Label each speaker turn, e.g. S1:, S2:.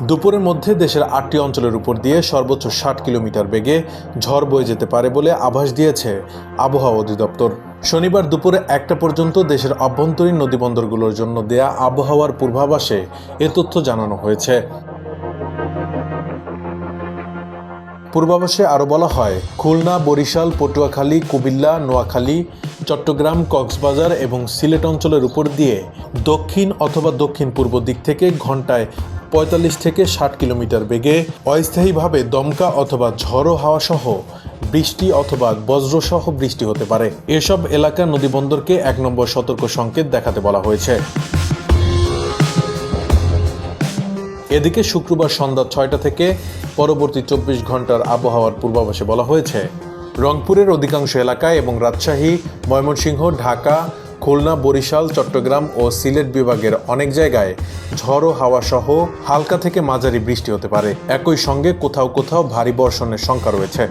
S1: দুপুরের মধ্যে দেশের আটটি অঞ্চলের উপর দিয়ে সর্বোচ্চ ষাট কিলোমিটার বেগে ঝড় বয়ে যেতে পারে বলে আভাস দিয়েছে আবহাওয়া অধিদপ্তর। শনিবার দুপুরে একটা পর্যন্ত দেশের অভ্যন্তরীণ নদীবন্দরগুলোর জন্য দেয়া আবহাওয়ার পূর্বাভাসে এ তথ্য জানানো হয়েছে। পূর্বাভাসে আরও বলা হয়, খুলনা, বরিশাল, পটুয়াখালী, কুমিল্লা, নোয়াখালী, চট্টগ্রাম, কক্সবাজার এবং সিলেট অঞ্চলের উপর দিয়ে দক্ষিণ অথবা দক্ষিণ পূর্ব দিক থেকে ঘন্টায় পঁয়তাল্লিশ থেকে ষাট কিলোমিটার বেগে অস্থায়ীভাবে দমকা অথবা ঝড়ো হাওয়া সহ বৃষ্টি অথবা বজ্রসহ বৃষ্টি হতে পারে। এসব এলাকা নদীবন্দরকে এক নম্বর সতর্ক সংকেত দেখাতে বলা হয়েছে। এদিকে শুক্রবার সন্ধ্যা ছয়টা থেকে পরবর্তী চব্বিশ ঘণ্টার আবহাওয়ার পূর্বাভাসে বলা হয়েছে। রংপুরের অধিকাংশ এলাকায় এবং রাজশাহী, ময়মনসিংহ, ঢাকা খুলনা, বরিশাল, চট্টগ্রাম ও সিলেট বিভাগের অনেক জায়গায় ঝড়ো হাওয়া সহ হালকা থেকে মাঝারি বৃষ্টি হতে পারে। একই সঙ্গে কোথাও কোথাও ভারী বর্ষণের সংখ্যা রয়েছে।